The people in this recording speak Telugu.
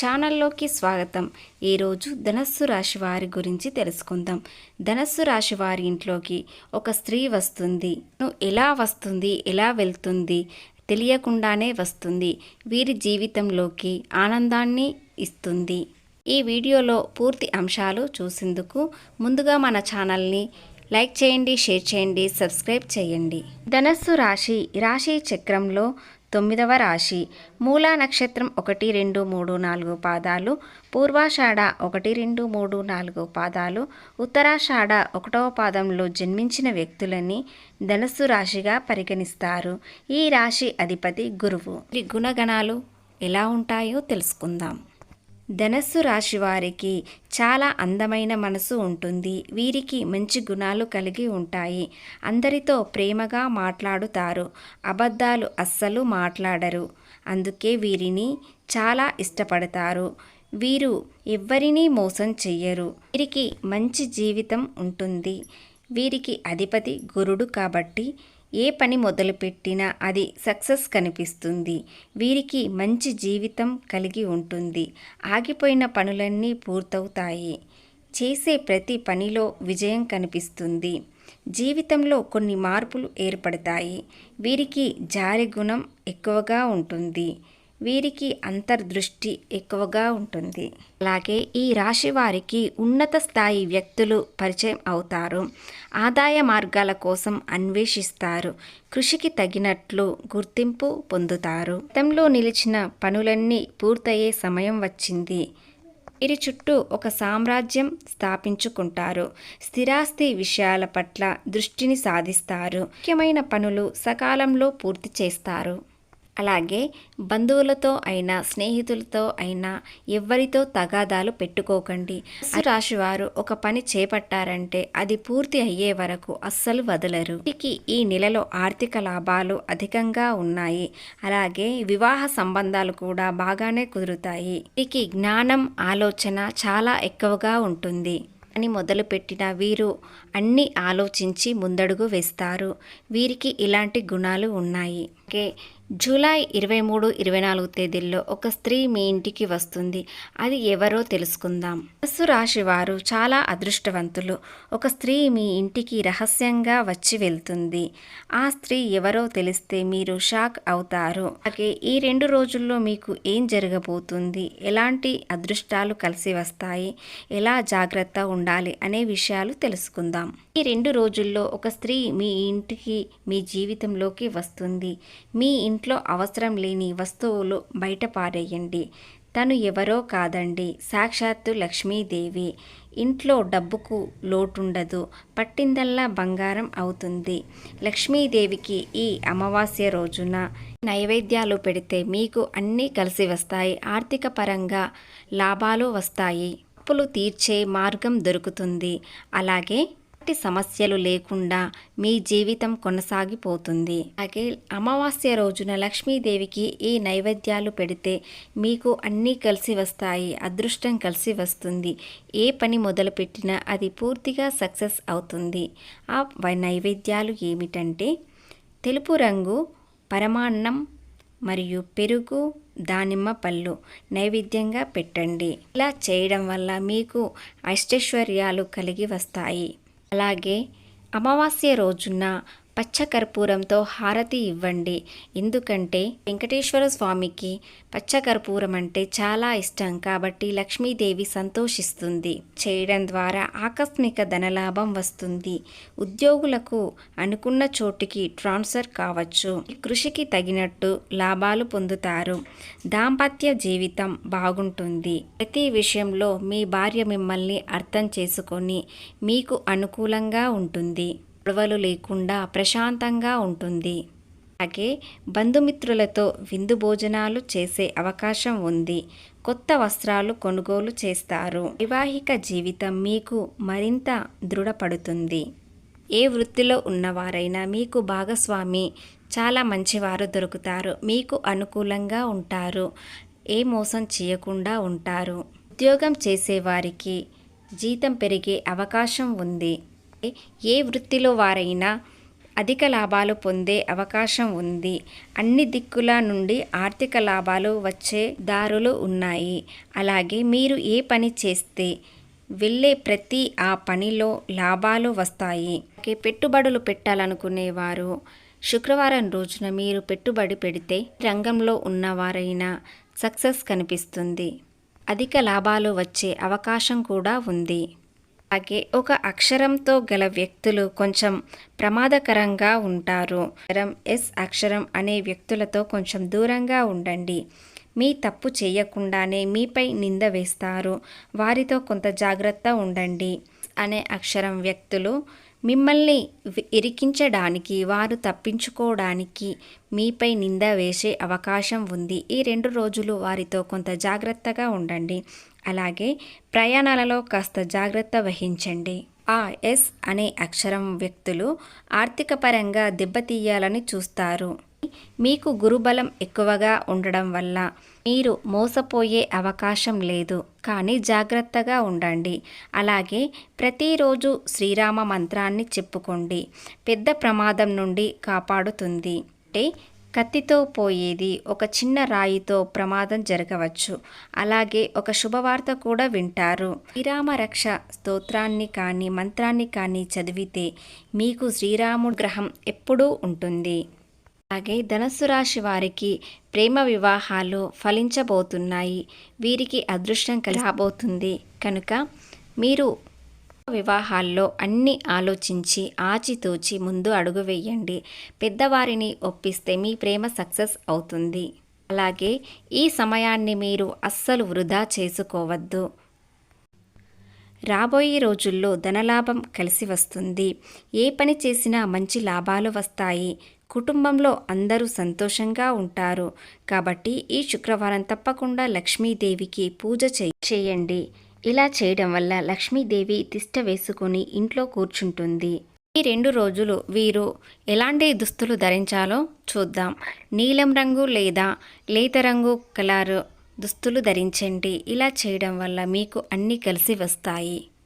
ఛానల్లోకి స్వాగతం. ఈరోజు ధనస్సు రాశి వారి గురించి తెలుసుకుందాం. ధనస్సు రాశి వారి ఇంట్లోకి ఒక స్త్రీ వస్తుంది. ఎలా వస్తుంది? ఎలా వెళ్తుంది? తెలియకుండానే వస్తుంది. వీరి జీవితంలోకి ఆనందాన్ని ఇస్తుంది. ఈ వీడియోలో పూర్తి అంశాలు చూసేందుకు ముందుగా మన ఛానల్ని లైక్ చేయండి షేర్ చేయండి సబ్స్క్రైబ్ చేయండి. ధనస్సు రాశి రాశి చక్రంలో తొమ్మిదవ రాశి. మూలా నక్షత్రం ఒకటి రెండు మూడు నాలుగు పాదాలు. పూర్వాషాఢ ఒకటి రెండు మూడు నాలుగు పాదాలు. ఉత్తరాషాఢ ఒకటవ పాదంలో జన్మించిన వ్యక్తులని ధనస్సు రాశిగా పరిగణిస్తారు. ఈ రాశి అధిపతి గురువు. గుణగణాలు ఎలా ఉంటాయో తెలుసుకుందాం. ధనస్సు రాశి వారికి చాలా అందమైన మనసు ఉంటుంది. వీరికి మంచి గుణాలు కలిగి ఉంటాయి. అందరితో ప్రేమగా మాట్లాడుతారు. అబద్ధాలు అస్సలు మాట్లాడరు. అందుకే వీరిని చాలా ఇష్టపడతారు. వీరు ఎవ్వరినీ మోసం చెయ్యరు. వీరికి మంచి జీవితం ఉంటుంది. వీరికి అధిపతి గురుడు కాబట్టి ఏ పని మొదలుపెట్టినా అది సక్సెస్ కనిపిస్తుంది. వీరికి మంచి జీవితం కలిగి ఉంటుంది. ఆగిపోయిన పనులన్నీ పూర్తవుతాయి. చేసే ప్రతి పనిలో విజయం కనిపిస్తుంది. జీవితంలో కొన్ని మార్పులు ఏర్పడతాయి. వీరికి జారి గుణం ఎక్కువగా ఉంటుంది. వీరికి అంతర్దృష్టి ఎక్కువగా ఉంటుంది. అలాగే ఈ రాశి వారికి ఉన్నత స్థాయి వ్యక్తులు పరిచయం అవుతారు. ఆదాయ మార్గాల కోసం అన్వేషిస్తారు. కృషికి తగినట్లు గుర్తింపు పొందుతారు. గతంలో నిలిచిన పనులన్నీ పూర్తయ్యే సమయం వచ్చింది. వీరి చుట్టూ ఒక సామ్రాజ్యం స్థాపించుకుంటారు. స్థిరాస్తి విషయాల పట్ల దృష్టిని సాధిస్తారు. ముఖ్యమైన పనులు సకాలంలో పూర్తి చేస్తారు. అలాగే బంధువులతో అయినా స్నేహితులతో అయినా ఎవ్వరితో తగాదాలు పెట్టుకోకండి. రాశివారు ఒక పని చేపట్టారంటే అది పూర్తి అయ్యే వరకు అస్సలు వదలరు. వీరికి ఈ నెలలో ఆర్థిక లాభాలు అధికంగా ఉన్నాయి. అలాగే వివాహ సంబంధాలు కూడా బాగానే కుదురుతాయి. వీరికి జ్ఞానం ఆలోచన చాలా ఎక్కువగా ఉంటుంది. అని మొదలుపెట్టిన వీరు అన్ని ఆలోచించి ముందడుగు వేస్తారు. వీరికి ఇలాంటి గుణాలు ఉన్నాయి. ఓకే జూలై ఇరవై మూడు ఇరవై నాలుగు తేదీల్లో ఒక స్త్రీ మీ ఇంటికి వస్తుంది. అది ఎవరో తెలుసుకుందాం. ధనుస్సు రాశి వారు చాలా అదృష్టవంతులు. ఒక స్త్రీ మీ ఇంటికి రహస్యంగా వచ్చి వెళ్తుంది. ఆ స్త్రీ ఎవరో తెలిస్తే మీరు షాక్ అవుతారు. అలాగే ఈ రెండు రోజుల్లో మీకు ఏం జరగబోతుంది? ఎలాంటి అదృష్టాలు కలిసి వస్తాయి? ఎలా జాగ్రత్త ఉండాలి? అనే విషయాలు తెలుసుకుందాం. ఈ రెండు రోజుల్లో ఒక స్త్రీ మీ ఇంటికి మీ జీవితంలోకి వస్తుంది. మీ ఇంట్లో అవసరం లేని వస్తువులు బయట పారేయండి. తను ఎవరో కాదండి. సాక్షాత్తు లక్ష్మీదేవి. ఇంట్లో డబ్బుకు లోటుండదు. పట్టిందల్లా బంగారం అవుతుంది. లక్ష్మీదేవికి ఈ అమావాస్య రోజున నైవేద్యాలు పెడితే మీకు అన్నీ కలిసి వస్తాయి. ఆర్థిక పరంగా లాభాలు వస్తాయి. అప్పులు తీర్చే మార్గం దొరుకుతుంది. అలాగే ఎలాంటి సమస్యలు లేకుండా మీ జీవితం కొనసాగిపోతుంది. అలాగే అమావాస్య రోజున లక్ష్మీదేవికి ఈ నైవేద్యాలు పెడితే మీకు అన్నీ కలిసి వస్తాయి అదృష్టం కలిసి వస్తుంది. ఏ పని మొదలుపెట్టినా అది పూర్తిగా సక్సెస్ అవుతుంది. ఆ నైవేద్యాలు ఏమిటంటే తెలుపు రంగు పరమాన్నం మరియు పెరుగు దానిమ్మ పళ్ళు నైవేద్యంగా పెట్టండి. ఇలా చేయడం వల్ల మీకు ఐశ్వర్యాలు కలిగి వస్తాయి. అలాగే అమావాస్య రోజున పచ్చకర్పూరంతో హారతి ఇవ్వండి. ఎందుకంటే వెంకటేశ్వర స్వామికి పచ్చకర్పూరం అంటే చాలా ఇష్టం. కాబట్టి లక్ష్మీదేవి సంతోషిస్తుంది. చేయడం ద్వారా ఆకస్మిక ధనలాభం వస్తుంది. ఉద్యోగులకు అనుకున్న చోటికి ట్రాన్స్ఫర్ కావచ్చు. కృషికి తగినట్టు లాభాలు పొందుతారు. దాంపత్య జీవితం బాగుంటుంది. ప్రతి విషయంలో మీ భార్య మిమ్మల్ని అర్థం చేసుకొని మీకు అనుకూలంగా ఉంటుంది. గొడవలు లేకుండా ప్రశాంతంగా ఉంటుంది. అలాగే బంధుమిత్రులతో విందు భోజనాలు చేసే అవకాశం ఉంది. కొత్త వస్త్రాలు కొనుగోలు చేస్తారు. వైవాహిక జీవితం మీకు మరింత దృఢపడుతుంది. ఏ వృత్తిలో ఉన్నవారైనా మీకు భాగస్వామి చాలా మంచివారు దొరుకుతారు. మీకు అనుకూలంగా ఉంటారు. ఏ మోసం చేయకుండా ఉంటారు. ఉద్యోగం చేసేవారికి జీతం పెరిగే అవకాశం ఉంది. ఏ వృత్తిలో వారైనా అధిక లాభాలు పొందే అవకాశం ఉంది. అన్ని దిక్కుల నుండి ఆర్థిక లాభాలు వచ్చే దారులు ఉన్నాయి. అలాగే మీరు ఏ పని చేస్తే వెళ్ళే ప్రతి ఆ పనిలో లాభాలు వస్తాయి. పెట్టుబడులు పెట్టాలనుకునేవారు. శుక్రవారం రోజున మీరు పెట్టుబడి పెడితే రంగంలో ఉన్నవారైనా సక్సెస్ కనిపిస్తుంది. అధిక లాభాలు వచ్చే అవకాశం కూడా ఉంది. అలాగే ఒక అక్షరంతో గల వ్యక్తులు కొంచెం ప్రమాదకరంగా ఉంటారు. అక్షరం ఎస్ అక్షరం అనే వ్యక్తులతో కొంచెం దూరంగా ఉండండి. మీ తప్పు చేయకుండానే మీపై నింద వేస్తారు. వారితో కొంత జాగ్రత్త ఉండండి. అనే అక్షరం వ్యక్తులు మిమ్మల్ని ఇరికించడానికి వారు తప్పించుకోవడానికి మీపై నింద వేసే అవకాశం ఉంది. ఈ రెండు రోజులు వారితో కొంత జాగ్రత్తగా ఉండండి. అలాగే ప్రయాణాలలో కాస్త జాగ్రత్త వహించండి. ఆ ఎస్ అనే అక్షరం వ్యక్తులు ఆర్థిక పరంగా దెబ్బతీయాలని చూస్తారు. మీకు గురుబలం ఎక్కువగా ఉండడం వల్ల మీరు మోసపోయే అవకాశం లేదు. కానీ జాగ్రత్తగా ఉండండి. అలాగే ప్రతిరోజు శ్రీరామ మంత్రాన్ని చెప్పుకోండి. పెద్ద ప్రమాదం నుండి కాపాడుతుంది. అంటే కత్తితో పోయేది ఒక చిన్న రాయితో ప్రమాదం జరగవచ్చు. అలాగే ఒక శుభవార్త కూడా వింటారు. శ్రీరామ రక్ష స్తోత్రాన్ని కానీ మంత్రాన్ని కానీ చదివితే మీకు శ్రీరాముడు గ్రహం ఎప్పుడూ ఉంటుంది. అలాగే ధనస్సు రాశి వారికి ప్రేమ వివాహాలు ఫలించబోతున్నాయి. వీరికి అదృష్టం కలిసి కనుక మీరు వివాహాల్లో అన్ని ఆలోచించి ఆచితూచి ముందు అడుగు వేయండి. పెద్దవారిని ఒప్పిస్తే మీ ప్రేమ సక్సెస్ అవుతుంది. అలాగే ఈ సమయాన్ని మీరు అస్సలు వృధా చేసుకోవద్దు. రాబోయే రోజుల్లో ధనలాభం కలిసి వస్తుంది. ఏ పని చేసినా మంచి లాభాలు వస్తాయి. కుటుంబంలో అందరూ సంతోషంగా ఉంటారు. కాబట్టి ఈ శుక్రవారం తప్పకుండా లక్ష్మీదేవికి పూజ చేయండి. ఇలా చేయడం వల్ల లక్ష్మీదేవి తిష్ట వేసుకొని ఇంట్లో కూర్చుంటుంది. ఈ రెండు రోజులు వీరు ఎలాంటి దుస్తులు ధరించాలో చూద్దాం. నీలం రంగు లేదా లేత రంగు కలర్ దుస్తులు ధరించండి. ఇలా చేయడం వల్ల మీకు అన్నీ కలిసి వస్తాయి.